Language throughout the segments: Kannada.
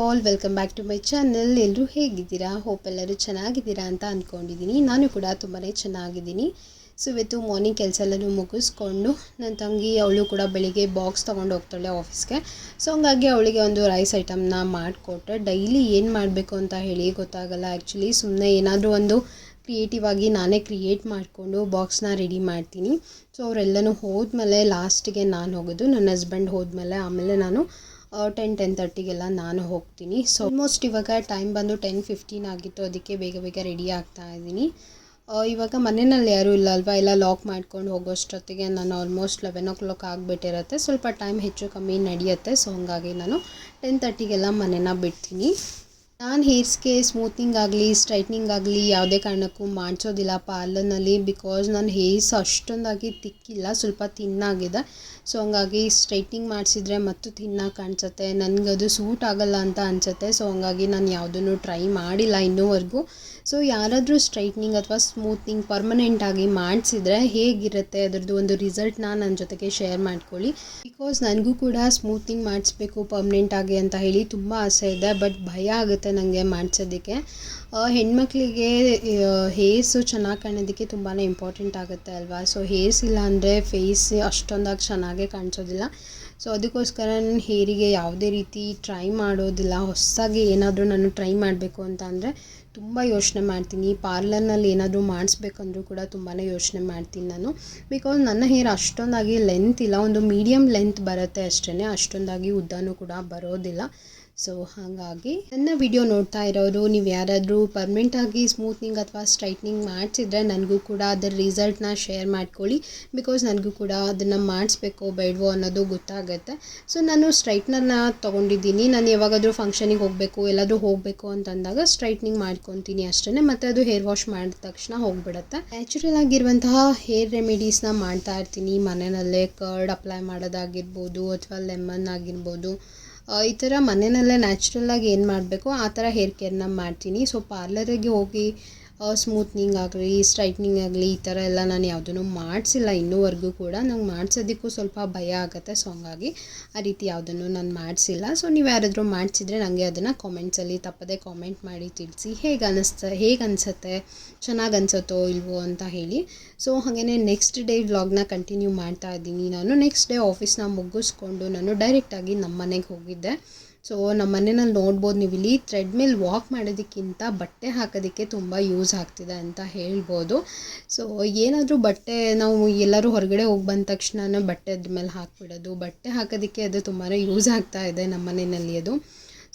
All welcome back to my channel ಎಲ್ಲರೂ ಹೇಗಿದ್ದೀರಾ? ಹೋಪ್ ಎಲ್ಲರೂ ಚೆನ್ನಾಗಿದ್ದೀರಾ ಅಂತ ಅಂದ್ಕೊಂಡಿದ್ದೀನಿ ನಾನು ಕೂಡ ತುಂಬಾ ಚೆನ್ನಾಗಿದ್ದೀನಿ. ಸೊ ಇವತ್ತು ಮಾರ್ನಿಂಗ್ ಕೆಲಸ ಎಲ್ಲನೂ ಮುಗಿಸ್ಕೊಂಡು ನನ್ನ ತಂಗಿ ಅವಳು ಕೂಡ ಬೆಳಿಗ್ಗೆ ಬಾಕ್ಸ್ ತೊಗೊಂಡು ಹೋಗ್ತಾಳೆ ಆಫೀಸ್ಗೆ ಸೊ ಹಂಗಾಗಿ ಅವಳಿಗೆ ಒಂದು ರೈಸ್ ಐಟಮ್ನ ಮಾಡಿಕೊಟ್ಟೆ ಡೈಲಿ ಏನು ಮಾಡಬೇಕು ಅಂತ ಹೇಳಿ ಗೊತ್ತಾಗಲ್ಲ. ಆ್ಯಕ್ಚುಲಿ ಸುಮ್ಮನೆ ಏನಾದರೂ ಒಂದು ಕ್ರಿಯೇಟಿವ್ ಆಗಿ ನಾನೇ ಕ್ರಿಯೇಟ್ ಮಾಡಿಕೊಂಡು ಬಾಕ್ಸ್ನ ರೆಡಿ ಮಾಡ್ತೀನಿ. ಸೊ ಅವರೆಲ್ಲನೂ ಹೋದ್ಮೇಲೆ ಲಾಸ್ಟಿಗೆ ನಾನು ಹೋಗೋದು. ನನ್ನ ಹಸ್ಬೆಂಡ್ ಹೋದ್ಮೇಲೆ ಆಮೇಲೆ ನಾನು ಟೆನ್ ಟೆನ್ ತರ್ಟಿಗೆಲ್ಲ ನಾನು ಹೋಗ್ತೀನಿ. ಸೊ ಆಲ್ಮೋಸ್ಟ್ ಇವಾಗ ಟೈಮ್ ಬಂದು ಟೆನ್ ಫಿಫ್ಟೀನ್ ಆಗಿತ್ತು. ಅದಕ್ಕೆ ಬೇಗ ಬೇಗ ರೆಡಿ ಆಗ್ತಾ ಇದ್ದೀನಿ. ಇವಾಗ ಮನೆಯಲ್ಲಿ ಯಾರೂ ಇಲ್ಲ ಅಲ್ವಾ? ಎಲ್ಲ ಲಾಕ್ ಮಾಡ್ಕೊಂಡು ಹೋಗೋಷ್ಟೊತ್ತಿಗೆ ನಾನು ಆಲ್ಮೋಸ್ಟ್ ಲೆವೆನ್ ಓ ಕ್ಲಾಕ್ ಆಗಿಬಿಟ್ಟಿರುತ್ತೆ. ಸ್ವಲ್ಪ ಟೈಮ್ ಹೆಚ್ಚು ಕಮ್ಮಿ ನಡೆಯುತ್ತೆ. ಸೊ ಹಂಗಾಗಿ ನಾನು ಟೆನ್ ತರ್ಟಿಗೆಲ್ಲ ಮನೇನ ಬಿಡ್ತೀನಿ. ನಾನು ಹೇರ್ಸ್ಗೆ ಸ್ಮೂತಿಂಗ್ ಆಗಲಿ, ಸ್ಟ್ರೈಟ್ನಿಂಗ್ ಆಗಲಿ ಯಾವುದೇ ಕಾರಣಕ್ಕೂ ಮಾಡಿಸೋದಿಲ್ಲ ಪಾರ್ಲರ್ನಲ್ಲಿ ಬಿಕಾಸ್ ನಾನು ಹೇರ್ಸ್ ಅಷ್ಟೊಂದಾಗಿ ತಿಕ್ಕಿಲ್ಲ, ಸ್ವಲ್ಪ ತಿನ್ನಾಗಿದೆ ಸೊ ಹಂಗಾಗಿ ಸ್ಟ್ರೈಟ್ನಿಂಗ್ ಮಾಡಿಸಿದ್ರೆ ಮತ್ತು ತಿನ್ನಾಗಿ ಕಾಣಿಸುತ್ತೆ. ನನಗದು ಸೂಟ್ ಆಗಲ್ಲ ಅಂತ ಅನಿಸುತ್ತೆ. ಸೊ ಹಂಗಾಗಿ ನಾನು ಯಾವುದನ್ನು ಟ್ರೈ ಮಾಡಿಲ್ಲ ಇನ್ನೂವರೆಗೂ. ಸೊ ಯಾರಾದರೂ ಸ್ಟ್ರೈಟ್ನಿಂಗ್ ಅಥವಾ ಸ್ಮೂತ್ನಿಂಗ್ ಪರ್ಮನೆಂಟಾಗಿ ಮಾಡಿಸಿದ್ರೆ ಹೇಗಿರುತ್ತೆ ಅದರದ್ದು ಒಂದು ರಿಸಲ್ಟ್ನ ನನ್ನ ಜೊತೆಗೆ ಶೇರ್ ಮಾಡ್ಕೊಳ್ಳಿ. ಬಿಕಾಸ್ ನನಗೂ ಕೂಡ ಸ್ಮೂತ್ನಿಂಗ್ ಮಾಡಿಸ್ಬೇಕು ಪರ್ಮನೆಂಟಾಗಿ ಅಂತ ಹೇಳಿ ತುಂಬ ಆಸೆ ಇದೆ ಬಟ್ ಭಯ ಆಗುತ್ತೆ ನನಗೆ ಮಾಡಿಸೋದಕ್ಕೆ. ಹೆಣ್ಮಕ್ಳಿಗೆ ಹೇರ್ಸು ಚೆನ್ನಾಗಿ ಕಾಣೋದಕ್ಕೆ ತುಂಬಾ ಇಂಪಾರ್ಟೆಂಟ್ ಆಗುತ್ತೆ ಅಲ್ವಾ? ಸೊ ಹೇರ್ಸ್ ಇಲ್ಲ ಅಂದರೆ ಫೇಸ್ ಅಷ್ಟೊಂದಾಗಿ ಚೆನ್ನಾಗೇ ಕಾಣಿಸೋದಿಲ್ಲ. ಸೊ ಅದಕ್ಕೋಸ್ಕರ ನಾನು ಹೇರಿಗೆ ಯಾವುದೇ ರೀತಿ ಟ್ರೈ ಮಾಡೋದಿಲ್ಲ, ಹೊಸದಾಗಿ ಏನಾದರೂ ನಾನು ಟ್ರೈ ಮಾಡಬೇಕು ಅಂತ ಅಂದರೆ ತುಂಬ ಯೋಚನೆ ಮಾಡ್ತೀನಿ. ಪಾರ್ಲರ್ನಲ್ಲಿ ಏನಾದರೂ ಮಾಡಿಸ್ಬೇಕಂದ್ರೂ ಕೂಡ ತುಂಬಾ ಯೋಚನೆ ಮಾಡ್ತೀನಿ ನಾನು. ಬಿಕಾಸ್ ನನ್ನ ಹೇರ್ ಅಷ್ಟೊಂದಾಗಿ ಲೆಂತ್ ಇಲ್ಲ, ಒಂದು ಮೀಡಿಯಮ್ ಲೆಂತ್ ಬರುತ್ತೆ ಅಷ್ಟೇ ಅಷ್ಟೊಂದಾಗಿ ಉದ್ದನೂ ಕೂಡ ಬರೋದಿಲ್ಲ. ಸೊ ಹಾಗಾಗಿ ನನ್ನ ವಿಡಿಯೋ ನೋಡ್ತಾ ಇರೋರು, ನೀವು ಯಾರಾದರೂ ಪರ್ಮನೆಂಟಾಗಿ ಸ್ಮೂತ್ನಿಂಗ್ ಅಥವಾ ಸ್ಟ್ರೈಟ್ನಿಂಗ್ ಮಾಡಿಸಿದ್ರೆ ನನಗೂ ಕೂಡ ಅದರ ರಿಸಲ್ಟ್ನ ಶೇರ್ ಮಾಡ್ಕೊಳ್ಳಿ. ಬಿಕಾಸ್ ನನಗೂ ಕೂಡ ಅದನ್ನು ಮಾಡಿಸ್ಬೇಕೋ ಬೇಡವೋ ಅನ್ನೋದು ಗೊತ್ತಾಗುತ್ತೆ. ಸೊ ನಾನು ಸ್ಟ್ರೈಟ್ನರ್ನ ತೊಗೊಂಡಿದ್ದೀನಿ. ನಾನು ಯಾವಾಗಾದರೂ ಫಂಕ್ಷನಿಗೆ ಹೋಗಬೇಕು, ಎಲ್ಲಾದರೂ ಹೋಗಬೇಕು ಅಂತಂದಾಗ ಸ್ಟ್ರೈಟ್ನಿಂಗ್ ಮಾಡ್ಕೊತೀನಿ ಅಷ್ಟೇ ಮತ್ತು ಅದು ಹೇರ್ ವಾಶ್ ಮಾಡಿದ ತಕ್ಷಣ ಹೋಗ್ಬಿಡುತ್ತೆ. ನ್ಯಾಚುರಲ್ ಆಗಿರುವಂತಹ ಹೇರ್ ರೆಮಿಡೀಸ್ನ ಮಾಡ್ತಾ ಇರ್ತೀನಿ. ಮನೆಯಲ್ಲೇ ಕರ್ಡ್ ಅಪ್ಲೈ ಮಾಡೋದಾಗಿರ್ಬೋದು ಅಥವಾ ಲೆಮನ್ ಆಗಿರ್ಬೋದು. ಈ ಥರ ಮನೆಯಲ್ಲೇ ನ್ಯಾಚುರಲ್ಲಾಗಿ ಏನು ಮಾಡಬೇಕು? ಆ ಥರ ಹೇರ್ ಕೇರ್ನ ಮಾಡ್ತೀನಿ. ಸೊ ಪಾರ್ಲರಿಗೆ ಹೋಗಿ ಸ್ಮೂತ್ನಿಂಗ್ ಆಗಲಿ ಸ್ಟ್ರೈಟ್ನಿಂಗ್ ಆಗಲಿ, ಈ ಥರ ಎಲ್ಲ ನಾನು ಯಾವುದನ್ನು ಮಾಡಿಸಿಲ್ಲ. ಇನ್ನೂವರೆಗೂ ಕೂಡ ನಂಗೆ ಮಾಡಿಸೋದಕ್ಕೂ ಸ್ವಲ್ಪ ಭಯ ಆಗುತ್ತೆ ಸೊ ಹಂಗಾಗಿ ಆ ರೀತಿ ಯಾವುದನ್ನು ನಾನು ಮಾಡಿಸಿಲ್ಲ. ಸೊ ನೀವು ಯಾರಾದರೂ ಮಾಡಿಸಿದ್ರೆ ನನಗೆ ಅದನ್ನು ಕಾಮೆಂಟ್ಸಲ್ಲಿ ತಪ್ಪದೆ ಕಾಮೆಂಟ್ ಮಾಡಿ ತಿಳಿಸಿ. ಹೇಗೆ ಅನ್ನಿಸ್ತ ಹೇಗೆ ಅನಿಸುತ್ತೆ, ಚೆನ್ನಾಗಿ ಅನಿಸುತ್ತೋ ಇಲ್ವೋ ಅಂತ ಹೇಳಿ. ಸೊ ಹಾಗೆಯೇ ನೆಕ್ಸ್ಟ್ ಡೇ ವ್ಲಾಗ್ನ ಕಂಟಿನ್ಯೂ ಮಾಡ್ತಾ ಇದ್ದೀನಿ. ನಾನು ನೆಕ್ಸ್ಟ್ ಡೇ ಆಫೀಸ್ನ ಮುಗಿಸ್ಕೊಂಡು ನಾನು ಡೈರೆಕ್ಟಾಗಿ ನಮ್ಮ ಮನೆಗೆ ಹೋಗಿದ್ದೆ. ಸೊ ನಮ್ಮ ಮನೆಯಲ್ಲಿ ನೋಡ್ಬೋದು, ನೀವು ಇಲ್ಲಿ ವಾಕ್ ಮಾಡೋದಕ್ಕಿಂತ ಬಟ್ಟೆ ಹಾಕೋದಕ್ಕೆ ತುಂಬ ಯೂಸ್ ಆಗ್ತಿದೆ ಅಂತ ಹೇಳ್ಬೋದು. ಸೊ ಏನಾದರೂ ಬಟ್ಟೆ ನಾವು ಎಲ್ಲರೂ ಹೊರಗಡೆ ಹೋಗಿ ಬಂದ ತಕ್ಷಣ ಬಟ್ಟೆ ಮೇಲೆ ಹಾಕಿಬಿಡೋದು. ಬಟ್ಟೆ ಹಾಕೋದಕ್ಕೆ ಅದು ತುಂಬಾ ಯೂಸ್ ಆಗ್ತಾ ಇದೆ ನಮ್ಮ ಮನೆಯಲ್ಲಿ ಅದು.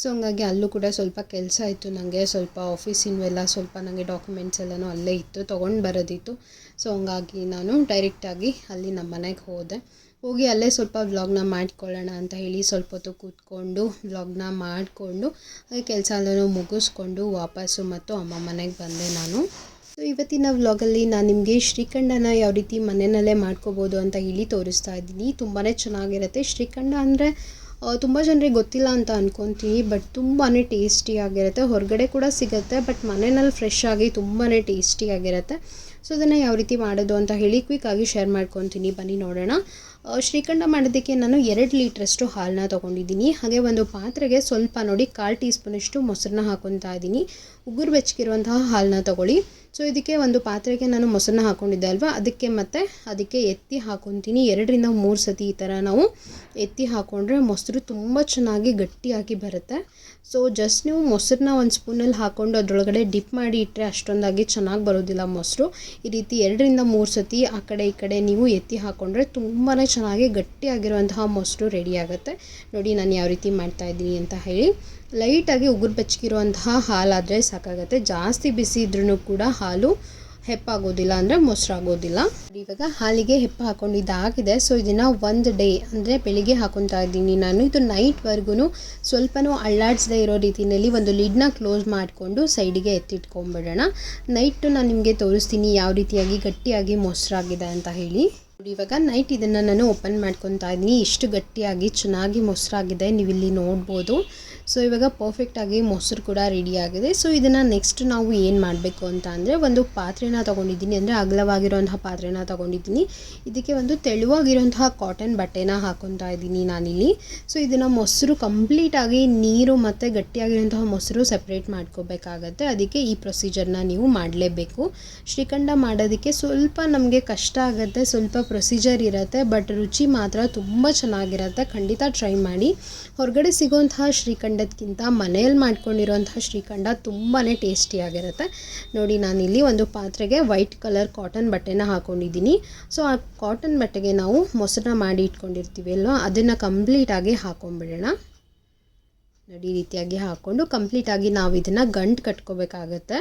ಸೊ ಹಂಗಾಗಿ ಅಲ್ಲೂ ಕೂಡ ಸ್ವಲ್ಪ ಕೆಲಸ ಇತ್ತು ನನಗೆ ಸ್ವಲ್ಪ ಆಫೀಸಿನವೆಲ್ಲ ಸ್ವಲ್ಪ ನನಗೆ ಡಾಕ್ಯುಮೆಂಟ್ಸ್ ಎಲ್ಲನೂ ಅಲ್ಲೇ ಇತ್ತು, ತೊಗೊಂಡು ಬರೋದಿತ್ತು. ಸೊ ಹಂಗಾಗಿ ನಾನು ಡೈರೆಕ್ಟಾಗಿ ಅಲ್ಲಿ ನಮ್ಮ ಮನೆಗೆ ಹೋದೆ. ಹೋಗಿ ಅಲ್ಲೇ ಸ್ವಲ್ಪ ವ್ಲಾಗ್ನ ಮಾಡ್ಕೊಳ್ಳೋಣ ಅಂತ ಹೇಳಿ ಸ್ವಲ್ಪ ಹೊತ್ತು ಕೂತ್ಕೊಂಡು ವ್ಲಾಗ್ನ ಮಾಡಿಕೊಂಡು ಕೆಲಸ ಎಲ್ಲನೂ ಮುಗಿಸ್ಕೊಂಡು ವಾಪಸ್ಸು ಮತ್ತು ಅಮ್ಮ ಮನೆಗೆ ಬಂದೆ ನಾನು. ಸೊ ಇವತ್ತಿನ ವ್ಲಾಗಲ್ಲಿ ನಾನು ನಿಮಗೆ ಶ್ರೀಖಂಡನ ಯಾವ ರೀತಿ ಮನೆಯಲ್ಲೇ ಮಾಡ್ಕೋಬೋದು ಅಂತ ಹೇಳಿ ತೋರಿಸ್ತಾ ಇದ್ದೀನಿ. ತುಂಬಾ ಚೆನ್ನಾಗಿರುತ್ತೆ. ಶ್ರೀಖಂಡ ಅಂದರೆ ತುಂಬ ಜನರಿಗೆ ಗೊತ್ತಿಲ್ಲ ಅಂತ ಅನ್ಕೊತೀನಿ ಬಟ್ ತುಂಬಾ ಟೇಸ್ಟಿಯಾಗಿರುತ್ತೆ ಹೊರಗಡೆ ಕೂಡ ಸಿಗುತ್ತೆ ಬಟ್ ಮನೆಯಲ್ಲಿ ಫ್ರೆಶ್ ಆಗಿ ತುಂಬಾ ಟೇಸ್ಟಿಯಾಗಿರುತ್ತೆ ಸೊ ಅದನ್ನು ಯಾವ ರೀತಿ ಮಾಡೋದು ಅಂತ ಹೇಳಿ ಕ್ವಿಕ್ಕಾಗಿ ಶೇರ್ ಮಾಡ್ಕೊತೀನಿ. ಬನ್ನಿ ನೋಡೋಣ. ಶ್ರೀಖಂಡ ಮಾಡೋದಕ್ಕೆ ನಾನು ಎರಡು ಲೀಟ್ರಷ್ಟು ಹಾಲನ್ನ ತೊಗೊಂಡಿದ್ದೀನಿ. ಹಾಗೆ ಒಂದು ಪಾತ್ರೆಗೆ ಸ್ವಲ್ಪ ನೋಡಿ ಕಾಲು ಟೀ ಸ್ಪೂನಷ್ಟು ಮೊಸರನ್ನ ಹಾಕೊತಾ ಇದ್ದೀನಿ. ಉಗುರು ಬೆಚ್ಚಗಿರುವಂತಹ ಹಾಲನ್ನ ತೊಗೊಳ್ಳಿ. ಸೊ ಇದಕ್ಕೆ ಒಂದು ಪಾತ್ರೆಗೆ ನಾನು ಮೊಸರನ್ನ ಹಾಕ್ಕೊಂಡಿದ್ದೆ ಅಲ್ವಾ? ಅದಕ್ಕೆ ಮತ್ತೆ ಅದಕ್ಕೆ ಎತ್ತಿ ಹಾಕೊತೀನಿ ಎರಡರಿಂದ ಮೂರು ಸತಿ ಈ ಥರ ನಾವು ಎತ್ತಿ ಹಾಕ್ಕೊಂಡ್ರೆ ಮೊಸರು ತುಂಬ ಚೆನ್ನಾಗಿ ಗಟ್ಟಿಯಾಗಿ ಬರುತ್ತೆ. ಸೊ ಜಸ್ಟ್ ನೀವು ಮೊಸರನ್ನ ಒಂದು ಸ್ಪೂನಲ್ಲಿ ಹಾಕ್ಕೊಂಡು ಅದರೊಳಗಡೆ ಡಿಪ್ ಮಾಡಿ ಇಟ್ಟರೆ ಅಷ್ಟೊಂದಾಗಿ ಚೆನ್ನಾಗಿ ಬರೋದಿಲ್ಲ ಮೊಸರು. ಈ ರೀತಿ ಎರಡರಿಂದ ಮೂರು ಸತಿ ಆ ಕಡೆ ಈ ಕಡೆ ನೀವು ಎತ್ತಿ ಹಾಕ್ಕೊಂಡ್ರೆ ತುಂಬಾ ಚೆನ್ನಾಗಿ ಗಟ್ಟಿಯಾಗಿರುವಂತಹ ಮೊಸರು ರೆಡಿ ಆಗುತ್ತೆ. ನೋಡಿ ನಾನು ಯಾವ ರೀತಿ ಮಾಡ್ತಾ ಇದ್ದೀನಿ ಅಂತ ಹೇಳಿ. ಲೈಟಾಗಿ ಉಗುರು ಬೆಚ್ಚಗಿರುವಂತಹ ಹಾಲಾದರೆ ಸಾಕಾಗುತ್ತೆ. ಜಾಸ್ತಿ ಬಿಸಿ ಇದ್ರೂ ಕೂಡ ಹಾಲು ಹೆಪ್ಪಾಗೋದಿಲ್ಲ ಅಂದರೆ ಮೊಸರಾಗೋದಿಲ್ಲ. ಇವಾಗ ಹಾಲಿಗೆ ಹೆಪ್ಪ ಇದಾಗಿದೆ. ಸೊ ಇದನ್ನು ಒಂದು ಡೇ ಅಂದರೆ ಬೆಳಿಗ್ಗೆ ಹಾಕೊತಾ ಇದ್ದೀನಿ ನಾನು. ಇದು ನೈಟ್ವರೆಗೂ ಸ್ವಲ್ಪನೂ ಅಳ್ಳಾಡಿಸದೇ ಇರೋ ರೀತಿಯಲ್ಲಿ ಒಂದು ಲಿಡ್ನ ಕ್ಲೋಸ್ ಮಾಡಿಕೊಂಡು ಸೈಡಿಗೆ ಎತ್ತಿಟ್ಕೊಂಡ್ಬಿಡೋಣ ನೈಟು ನಾನು ನಿಮಗೆ ತೋರಿಸ್ತೀನಿ ಯಾವ ರೀತಿಯಾಗಿ ಗಟ್ಟಿಯಾಗಿ ಮೊಸರಾಗಿದೆ ಅಂತ ಹೇಳಿ. ನೋಡಿ ಇವಾಗ ನೈಟ್ ಇದನ್ನು ನಾನು ಓಪನ್ ಮಾಡ್ಕೊತಾ ಇದ್ದೀನಿ. ಇಷ್ಟು ಗಟ್ಟಿಯಾಗಿ, ಚೆನ್ನಾಗಿ ಮೊಸರಾಗಿದೆ. ನೀವು ಇಲ್ಲಿ ನೋಡ್ಬೋದು. ಸೊ ಇವಾಗ ಪರ್ಫೆಕ್ಟಾಗಿ ಮೊಸರು ಕೂಡ ರೆಡಿ ಆಗಿದೆ. ಸೊ ಇದನ್ನು ನೆಕ್ಸ್ಟ್ ನಾವು ಏನು ಮಾಡಬೇಕು ಅಂತ ಅಂದರೆ ಒಂದು ಪಾತ್ರೆನ ತೊಗೊಂಡಿದ್ದೀನಿ ಅಂದರೆ ಅಗಲವಾಗಿರುವಂತಹ ಪಾತ್ರೆನ ತೊಗೊಂಡಿದ್ದೀನಿ. ಇದಕ್ಕೆ ಒಂದು ತೆಳುವಾಗಿರುವಂತಹ ಕಾಟನ್ ಬಟ್ಟೆನ ಹಾಕೊತಾ ಇದ್ದೀನಿ ನಾನಿಲ್ಲಿ. ಸೊ ಇದನ್ನು ಮೊಸರು ಕಂಪ್ಲೀಟಾಗಿ ನೀರು ಮತ್ತು ಗಟ್ಟಿಯಾಗಿರುವಂತಹ ಮೊಸರು ಸಪ್ರೇಟ್ ಮಾಡ್ಕೋಬೇಕಾಗತ್ತೆ. ಅದಕ್ಕೆ ಈ ಪ್ರೊಸೀಜರ್ನ ನೀವು ಮಾಡಲೇಬೇಕು. ಶ್ರೀಖಂಡ ಮಾಡೋದಕ್ಕೆ ಸ್ವಲ್ಪ ನಮಗೆ ಕಷ್ಟ ಆಗುತ್ತೆ, ಸ್ವಲ್ಪ ಪ್ರೊಸೀಜರ್ ಇರುತ್ತೆ ಬಟ್ ರುಚಿ ಮಾತ್ರ ತುಂಬ ಚೆನ್ನಾಗಿರುತ್ತೆ. ಖಂಡಿತ ಟ್ರೈ ಮಾಡಿ. ಹೊರಗಡೆ ಸಿಗೋಂತಹ ಶ್ರೀಖಂಡದಕ್ಕಿಂತ ಮನೆಯಲ್ಲಿ ಮಾಡ್ಕೊಂಡಿರೋಂತಹ ಶ್ರೀಖಂಡ ತುಂಬಾ ಟೇಸ್ಟಿಯಾಗಿರುತ್ತೆ ನೋಡಿ, ನಾನಿಲ್ಲಿ ಒಂದು ಪಾತ್ರೆಗೆ ವೈಟ್ ಕಲರ್ ಕಾಟನ್ ಬಟ್ಟೆನ ಹಾಕೊಂಡಿದ್ದೀನಿ. ಸೊ, ಆ ಕಾಟನ್ ಬಟ್ಟೆಗೆ ನಾವು ಮೊಸರನ್ನ ಮಾಡಿ ಇಟ್ಕೊಂಡಿರ್ತೀವಿ ಅಲ್ವಾ? ಅದನ್ನು ಕಂಪ್ಲೀಟಾಗಿ ಹಾಕೊಂಡ್ಬಿಡೋಣ ನೋಡಿ, ಈ ರೀತಿಯಾಗಿ ಹಾಕ್ಕೊಂಡು ಕಂಪ್ಲೀಟಾಗಿ ನಾವು ಇದನ್ನು ಗಂಟು ಕಟ್ಕೋಬೇಕಾಗತ್ತೆ.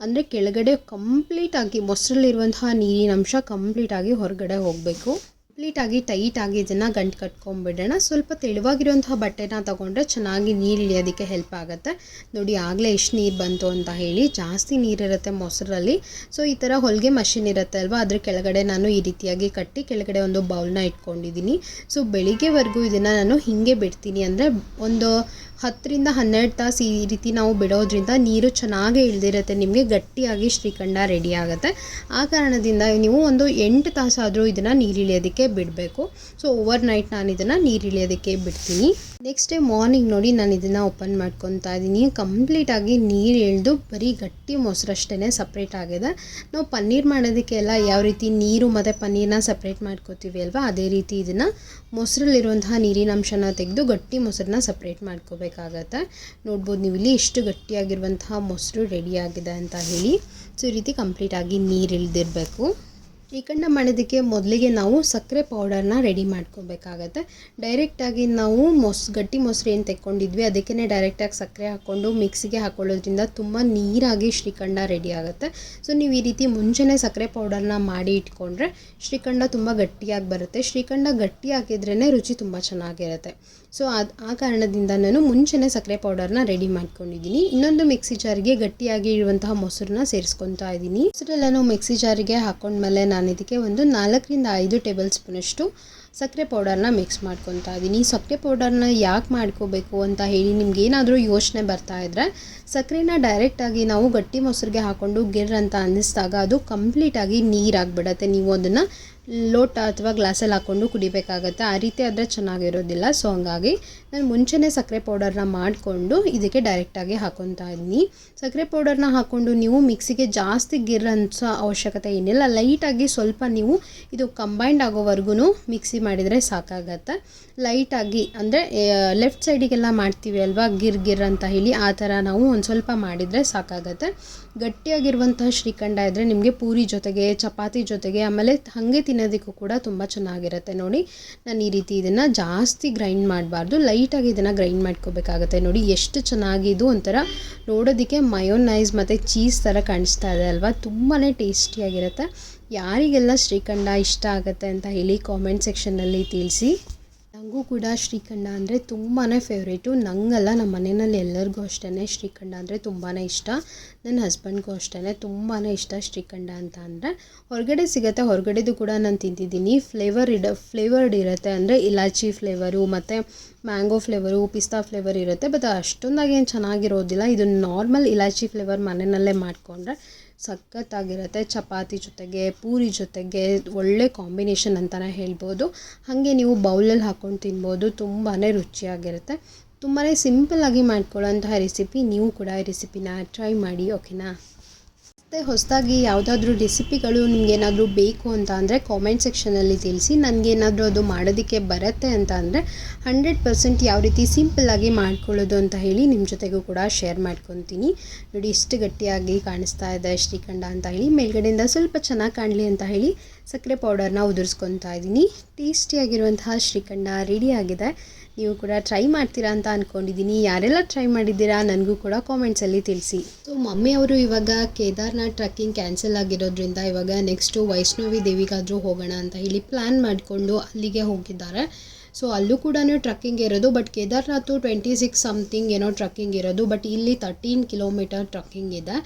ಅಂದರೆ, ಕೆಳಗಡೆ ಕಂಪ್ಲೀಟಾಗಿ ಮೊಸರಲ್ಲಿರುವಂತಹ ನೀರಿನ ಅಂಶ ಕಂಪ್ಲೀಟಾಗಿ ಹೊರಗಡೆ ಹೋಗಬೇಕು. ಕಂಪ್ಲೀಟಾಗಿ ಟೈಟಾಗಿ ಇದನ್ನು ಗಂಟು ಕಟ್ಕೊಂಡ್ಬಿಡೋಣ ಸ್ವಲ್ಪ ತೆಳುವಾಗಿರುವಂತಹ ಬಟ್ಟೆನ ತೊಗೊಂಡ್ರೆ ಚೆನ್ನಾಗಿ ನೀರು ಇಳಿಯೋದಕ್ಕೆ ಹೆಲ್ಪ್ ಆಗುತ್ತೆ. ನೋಡಿ, ಆಗಲೇ ಎಷ್ಟು ನೀರು ಬಂತು ಅಂತ ಹೇಳಿ ಜಾಸ್ತಿ ನೀರಿರುತ್ತೆ ಮೊಸರಲ್ಲಿ. ಸೊ ಈ ಥರ ಹೊಲಿಗೆ ಮಷಿನ್ ಇರುತ್ತೆ ಅಲ್ವಾ? ಅದ್ರ ಕೆಳಗಡೆ ನಾನು ಈ ರೀತಿಯಾಗಿ ಕಟ್ಟಿ ಕೆಳಗಡೆ ಒಂದು ಬೌಲ್ನ ಇಟ್ಕೊಂಡಿದ್ದೀನಿ. ಸೊ ಬೆಳಿಗ್ಗೆವರೆಗೂ ಇದನ್ನು ನಾನು ಹೀಗೆ ಬಿಡ್ತೀನಿ ಅಂದರೆ ಒಂದು ಹತ್ತರಿಂದ ಹನ್ನೆರಡು ತಾಸು ಈ ರೀತಿ ನಾವು ಬಿಡೋದ್ರಿಂದ ನೀರು ಚೆನ್ನಾಗಿ ಇಳಿದಿರುತ್ತೆ ನಿಮಗೆ ಗಟ್ಟಿಯಾಗಿ ಶ್ರೀಖಂಡ ರೆಡಿ ಆಗುತ್ತೆ. ಆ ಕಾರಣದಿಂದ ನೀವು ಒಂದು ಎಂಟು ತಾಸಾದರೂ ಇದನ್ನು ನೀರಿಳಿಯೋದಕ್ಕೆ ಬಿಡಬೇಕು. ಸೊ ಓವರ್ ನೈಟ್ ನಾನು ಇದನ್ನು ನೀರು ಇಳಿಯೋದಕ್ಕೆ ಬಿಡ್ತೀನಿ. ನೆಕ್ಸ್ಟ್ ಡೇ ಮಾರ್ನಿಂಗ್ ನೋಡಿ ನಾನು ಇದನ್ನು ಓಪನ್ ಮಾಡ್ಕೊತಾ ಇದ್ದೀನಿ. ಕಂಪ್ಲೀಟಾಗಿ ನೀರು ಇಳಿದು ಬರೀ ಗಟ್ಟಿ ಮೊಸರಷ್ಟೇ ಸಪ್ರೇಟ್ ಆಗಿದೆ. ನಾವು ಪನ್ನೀರ್ ಮಾಡೋದಕ್ಕೆಲ್ಲ ಯಾವ ರೀತಿ ನೀರು ಮತ್ತು ಪನ್ನೀರ್ನ ಸಪ್ರೇಟ್ ಮಾಡ್ಕೋತೀವಿ ಅಲ್ವಾ, ಅದೇ ರೀತಿ ಇದನ್ನು ಮೊಸರಲ್ಲಿರುವಂತಹ ನೀರಿನ ಅಂಶನ ತೆಗೆದು ಗಟ್ಟಿ ಮೊಸರನ್ನ ಸಪ್ರೇಟ್ ಮಾಡ್ಕೋಬೇಕಾಗತ್ತೆ ನೋಡ್ಬೋದು ನೀವು ಇಲ್ಲಿ ಇಷ್ಟು ಗಟ್ಟಿಯಾಗಿರುವಂತಹ ಮೊಸರು ರೆಡಿಯಾಗಿದೆ ಅಂತ ಹೇಳಿ. ಸೊ ಈ ರೀತಿ ಕಂಪ್ಲೀಟಾಗಿ ನೀರು ಇಳಿದಿರಬೇಕು. ಶ್ರೀಖಂಡ ಮಾಡೋದಕ್ಕೆ ಮೊದಲಿಗೆ ನಾವು ಸಕ್ಕರೆ ಪೌಡರ್ನ ರೆಡಿ ಮಾಡ್ಕೋಬೇಕಾಗತ್ತೆ. ಡೈರೆಕ್ಟಾಗಿ ನಾವು ಮೊಸ್, ಗಟ್ಟಿ ಮೊಸರು ಏನು ತೆಕ್ಕೊಂಡಿದ್ವಿ ಅದಕ್ಕೇ ಡೈರೆಕ್ಟಾಗಿ ಸಕ್ಕರೆ ಹಾಕ್ಕೊಂಡು ಮಿಕ್ಸಿಗೆ ಹಾಕೊಳ್ಳೋದ್ರಿಂದ ತುಂಬ ನೀರಾಗಿ ಶ್ರೀಖಂಡ ರೆಡಿ ಆಗುತ್ತೆ. ಸೊ ನೀವು ಈ ರೀತಿ ಮುಂಚೆನೇ ಸಕ್ಕರೆ ಪೌಡರ್ನ ಮಾಡಿ ಇಟ್ಕೊಂಡ್ರೆ ಶ್ರೀಖಂಡ ತುಂಬ ಗಟ್ಟಿಯಾಗಿ ಬರುತ್ತೆ. ಶ್ರೀಖಂಡ ಗಟ್ಟಿ ಹಾಕಿದ್ರೇ ರುಚಿ ತುಂಬ ಚೆನ್ನಾಗಿರುತ್ತೆ. ಸೊ ಅದು, ಆ ಕಾರಣದಿಂದ ನಾನು ಮುಂಚೆನೇ ಸಕ್ಕರೆ ಪೌಡರ್ನ ರೆಡಿ ಮಾಡ್ಕೊಂಡಿದ್ದೀನಿ. ಇನ್ನೊಂದು ಮಿಕ್ಸಿ ಜಾರಿಗೆ ಗಟ್ಟಿಯಾಗಿ ಇರುವಂತಹ ಮೊಸರನ್ನ ಸೇರಿಸ್ಕೊತಾ ಇದ್ದೀನಿ. ಮೊಸರೆಲ್ಲನೂ ಮಿಕ್ಸಿ ಜಾರಿಗೆ ಹಾಕೊಂಡ್ಮೇಲೆ ನಾನು ಇದಕ್ಕೆ ಒಂದು ನಾಲ್ಕರಿಂದ ಐದು ಟೇಬಲ್ ಸ್ಪೂನಷ್ಟು ಸಕ್ಕರೆ ಪೌಡರ್ನ ಮಿಕ್ಸ್ ಮಾಡ್ಕೊತಾ ಇದ್ದೀನಿ. ಸಕ್ಕರೆ ಪೌಡರ್ನ ಯಾಕೆ ಮಾಡ್ಕೋಬೇಕು ಅಂತ ಹೇಳಿ ನಿಮ್ಗೆ ಏನಾದರೂ ಯೋಚನೆ ಬರ್ತಾ ಇದ್ದರೆ ಸಕ್ಕರೆನ ಡೈರೆಕ್ಟಾಗಿ ನಾವು ಗಟ್ಟಿ ಮೊಸರಿಗೆ ಹಾಕೊಂಡು ಗಿರ್ ಅಂತ ಅನ್ನಿಸಿದಾಗ ಅದು ಕಂಪ್ಲೀಟಾಗಿ ನೀರಾಗಿಬಿಡತ್ತೆ. ನೀವು ಅದನ್ನು ಲೋಟ ಅಥವಾ ಗ್ಲಾಸಲ್ಲಿ ಹಾಕ್ಕೊಂಡು ಕುಡಿಬೇಕಾಗತ್ತೆ. ಆ ರೀತಿ ಆದರೆ ಚೆನ್ನಾಗಿರೋದಿಲ್ಲ. ಸೊ ಹಂಗಾಗಿ ನಾನು ಮುಂಚೆನೇ ಸಕ್ಕರೆ ಪೌಡರ್ನ ಮಾಡಿಕೊಂಡು ಇದಕ್ಕೆ ಡೈರೆಕ್ಟಾಗಿ ಹಾಕೊತಾ ಇದ್ದೀನಿ. ಸಕ್ಕರೆ ಪೌಡರ್ನ ಹಾಕ್ಕೊಂಡು ನೀವು ಮಿಕ್ಸಿಗೆ ಜಾಸ್ತಿ ಗಿರ್ ಅವಶ್ಯಕತೆ ಏನಿಲ್ಲ. ಲೈಟಾಗಿ ಸ್ವಲ್ಪ ನೀವು ಇದು ಕಂಬೈಂಡ್ ಆಗೋವರೆಗೂ ಮಿಕ್ಸಿ ಮಾಡಿದರೆ ಸಾಕಾಗತ್ತೆ. ಲೈಟಾಗಿ ಅಂದರೆ ಲೆಫ್ಟ್ ಸೈಡಿಗೆಲ್ಲ ಮಾಡ್ತೀವಿ ಅಲ್ವಾ? ಗಿರ್ ಗಿರ್ ಅಂತ ಹೇಳಿ ಆ ಥರ ನಾವು ಒಂದು ಸ್ವಲ್ಪ ಮಾಡಿದರೆ ಸಾಕಾಗತ್ತೆ. ಗಟ್ಟಿಯಾಗಿರುವಂತಹ ಶ್ರೀಖಂಡ ಇದ್ದರೆ ನಿಮಗೆ ಪೂರಿ ಜೊತೆಗೆ, ಚಪಾತಿ ಜೊತೆಗೆ, ಆಮೇಲೆ ಹಾಗೆ ತಿನ್ನೋದಕ್ಕೂ ಕೂಡ ತುಂಬ ಚೆನ್ನಾಗಿರುತ್ತೆ ನೋಡಿ. ನಾನು ಈ ರೀತಿ ಇದನ್ನು ಜಾಸ್ತಿ ಗ್ರೈಂಡ್ ಮಾಡಬಾರ್ದು. ಲೈಟಾಗಿ ಇದನ್ನು ಗ್ರೈಂಡ್ ಮಾಡ್ಕೋಬೇಕಾಗತ್ತೆ ನೋಡಿ. ಎಷ್ಟು ಚೆನ್ನಾಗಿದ್ದು ಒಂಥರ ನೋಡೋದಕ್ಕೆ ಮಯೋನೈಸ್ ಮತ್ತು ಚೀಸ್ ಥರ ಕಾಣಿಸ್ತಾ ಇದೆ ಅಲ್ವಾ? ತುಂಬಾ ಟೇಸ್ಟಿಯಾಗಿರುತ್ತೆ ಯಾರಿಗೆಲ್ಲ ಶ್ರೀಖಂಡ ಇಷ್ಟ ಆಗುತ್ತೆ ಅಂತ ಹೇಳಿ ಕಾಮೆಂಟ್ ಸೆಕ್ಷನ್ನಲ್ಲಿ ತಿಳಿಸಿ. ನನಗೂ ಕೂಡ ಶ್ರೀಖಂಡ ಅಂದರೆ ತುಂಬಾ ಫೇವ್ರೇಟು ನನಗಲ್ಲ ನಮ್ಮ ಮನೆಯಲ್ಲಿ ಎಲ್ಲರಿಗೂ ಅಷ್ಟೇ ಶ್ರೀಖಂಡ ಅಂದರೆ ತುಂಬಾ ಇಷ್ಟ. ನನ್ನ ಹಸ್ಬೆಂಡ್ಗೂ ಅಷ್ಟೇ ತುಂಬಾ ಇಷ್ಟ ಶ್ರೀಖಂಡ ಅಂತ ಅಂದರೆ. ಹೊರಗಡೆ ಸಿಗುತ್ತೆ, ಹೊರಗಡೆದು ಕೂಡ ನಾನು ತಿಂತಿದ್ದೀನಿ. ಫ್ಲೇವರ್ ಇಡ ಫ್ಲೇವರ್ಡ್ ಇರುತ್ತೆ ಅಂದರೆ ಇಲಾಚಿ ಫ್ಲೇವರು ಮತ್ತು ಮ್ಯಾಂಗೋ ಫ್ಲೇವರು ಪಿಸ್ತಾ ಫ್ಲೇವರ್ ಇರುತ್ತೆ. ಬಟ್ ಅಷ್ಟೊಂದಾಗಿ ಏನು ಚೆನ್ನಾಗಿರೋದಿಲ್ಲ. ಇದು ನಾರ್ಮಲ್ ಇಲಾಚಿ ಫ್ಲೇವರ್ ಮನೆಯಲ್ಲೇ ಮಾಡಿಕೊಂಡ್ರೆ ಸಖತ್ತಾಗಿರುತ್ತೆ. ಚಪಾತಿ ಜೊತೆಗೆ, ಪೂರಿ ಜೊತೆಗೆ, ಒಳ್ಳೆ ಕಾಂಬಿನೇಷನ್ ಅಂತಲೇ ಹೇಳ್ಬೋದು. ಹಾಗೆ ನೀವು ಬೌಲಲ್ಲಿ ಹಾಕ್ಕೊಂಡು ತಿನ್ಬೋದು ತುಂಬಾ ರುಚಿಯಾಗಿರುತ್ತೆ. ತುಂಬಾ ಸಿಂಪಲ್ಲಾಗಿ ಮಾಡ್ಕೊಳ್ಳೋಂತಹ ರೆಸಿಪಿ ನೀವು ಕೂಡ ಈ ರೆಸಿಪಿನ ಟ್ರೈ ಮಾಡಿ, ಓಕೆನಾ? ಮತ್ತು ಹೊಸದಾಗಿ ಯಾವುದಾದ್ರೂ ರೆಸಿಪಿಗಳು ನಿಮಗೇನಾದರೂ ಬೇಕು ಅಂತ ಅಂದರೆ ಕಾಮೆಂಟ್ ಸೆಕ್ಷನಲ್ಲಿ ತಿಳಿಸಿ. ನನಗೇನಾದರೂ ಅದು ಮಾಡೋದಕ್ಕೆ ಬರುತ್ತೆ ಅಂತ ಅಂದರೆ ಹಂಡ್ರೆಡ್ ಪರ್ಸೆಂಟ್ ಯಾವ ರೀತಿ ಸಿಂಪಲ್ಲಾಗಿ ಮಾಡ್ಕೊಳ್ಳೋದು ಅಂತ ಹೇಳಿ ನಿಮ್ಮ ಜೊತೆಗೂ ಕೂಡ ಶೇರ್ ಮಾಡ್ಕೊತೀನಿ. ನೋಡಿ, ಇಷ್ಟು ಗಟ್ಟಿಯಾಗಿ ಕಾಣಿಸ್ತಾ ಇದೆ ಶ್ರೀಖಂಡ ಅಂತ ಹೇಳಿ. ಮೇಲ್ಗಡೆಯಿಂದ ಸ್ವಲ್ಪ ಚೆನ್ನಾಗಿ ಕಾಣಲಿ ಅಂತ ಹೇಳಿ ಸಕ್ಕರೆ ಪೌಡರ್ನ ಉದುರಿಸ್ಕೊತಾ ಇದ್ದೀನಿ ಟೇಸ್ಟಿಯಾಗಿರುವಂತಹ ಶ್ರೀಖಂಡ ರೆಡಿ ಆಗಿದೆ. ನೀವು ಕೂಡ ಟ್ರೈ ಮಾಡ್ತೀರಾ ಅಂತ ಅಂದ್ಕೊಂಡಿದ್ದೀನಿ ಯಾರೆಲ್ಲ ಟ್ರೈ ಮಾಡಿದ್ದೀರಾ ನನಗೂ ಕೂಡ ಕಾಮೆಂಟ್ಸಲ್ಲಿ ತಿಳಿಸಿ. ಸೊ ಮಮ್ಮಿ ಅವರು ಇವಾಗ ಕೇದಾರ್ನಾಥ್ ಟ್ರಕ್ಕಿಂಗ್ ಕ್ಯಾನ್ಸಲ್ ಆಗಿರೋದ್ರಿಂದ ಇವಾಗ ನೆಕ್ಸ್ಟು ವೈಷ್ಣವಿ ದೇವಿಗಾದರೂ ಹೋಗೋಣ ಅಂತ ಹೇಳಿ ಪ್ಲ್ಯಾನ್ ಮಾಡಿಕೊಂಡು ಅಲ್ಲಿಗೆ ಹೋಗಿದ್ದಾರೆ. ಸೊ ಅಲ್ಲೂ ಕೂಡ ಟ್ರಕ್ಕಿಂಗ್ ಇರೋದು, but Kedarnath twenty six something ಏನೋ ಟ್ರಕ್ಕಿಂಗ್ ಇರೋದು, ಬಟ್ ಇಲ್ಲಿ ತರ್ಟೀನ್ ಕಿಲೋಮೀಟರ್ ಟ್ರಕ್ಕಿಂಗ್ ಇದೆ.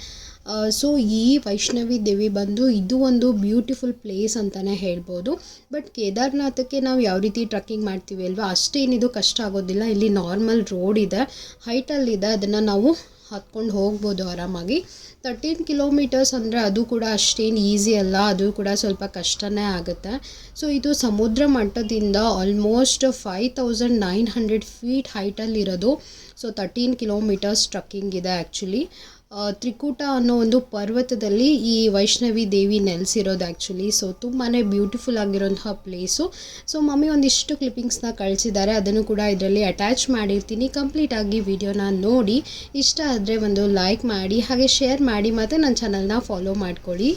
ಸೊ ಈ ವೈಷ್ಣವಿ ದೇವಿ ಬಂದು ಇದು ಒಂದು ಬ್ಯೂಟಿಫುಲ್ ಪ್ಲೇಸ್ ಅಂತಲೇ ಹೇಳ್ಬೋದು. ಬಟ್ ಕೇದಾರ್ನಾಥಕ್ಕೆ ನಾವು ಯಾವ ರೀತಿ ಟ್ರಕ್ಕಿಂಗ್ ಮಾಡ್ತೀವಿ ಅಲ್ವಾ, ಅಷ್ಟೇನಿದು ಕಷ್ಟ ಆಗೋದಿಲ್ಲ. ಇಲ್ಲಿ ನಾರ್ಮಲ್ ರೋಡ್ ಇದೆ ಹೈಟಲ್ಲಿದೆ ಅದನ್ನು ನಾವು ಹತ್ಕೊಂಡು ಹೋಗ್ಬೋದು ಆರಾಮಾಗಿ. ತರ್ಟೀನ್ ಕಿಲೋಮೀಟರ್ಸ್ ಅಂದರೆ ಅದು ಕೂಡ ಅಷ್ಟೇನು ಈಸಿ ಅಲ್ಲ, ಅದು ಕೂಡ ಸ್ವಲ್ಪ ಕಷ್ಟನೇ ಆಗುತ್ತೆ. ಸೊ ಇದು ಸಮುದ್ರ ಮಟ್ಟದಿಂದ almost five thousand nine hundred feet ಹೈಟಲ್ಲಿರೋದು so thirteen kilometres trekking ಇದೆ ಆ್ಯಕ್ಚುಲಿ ತ್ರಿಕೂಟ ಅನ್ನೋ ಒಂದು ಪರ್ವತದಲ್ಲಿ ಈ ವೈಷ್ಣವಿ ದೇವಿ ನೆಲೆಸಿರೋದು ಆ್ಯಕ್ಚುಲಿ ಸೊ ತುಂಬಾ ಬ್ಯೂಟಿಫುಲ್ ಆಗಿರೋಂತಹ ಪ್ಲೇಸು ಸೊ ಮಮ್ಮಿ ಒಂದಿಷ್ಟು ಕ್ಲಿಪ್ಪಿಂಗ್ಸ್ನ ಕಳಿಸಿದ್ದಾರೆ. ಅದನ್ನು ಕೂಡ ಇದರಲ್ಲಿ ಅಟ್ಯಾಚ್ ಮಾಡಿರ್ತೀನಿ. ಕಂಪ್ಲೀಟಾಗಿ ವಿಡಿಯೋನ ನೋಡಿ. ಇಷ್ಟ ಆದರೆ ಒಂದು ಲೈಕ್ ಮಾಡಿ, ಹಾಗೆ ಶೇರ್ ಮಾಡಿ, ಮತ್ತು ನನ್ನ ಚಾನಲ್ನ ಫಾಲೋ ಮಾಡ್ಕೊಳ್ಳಿ.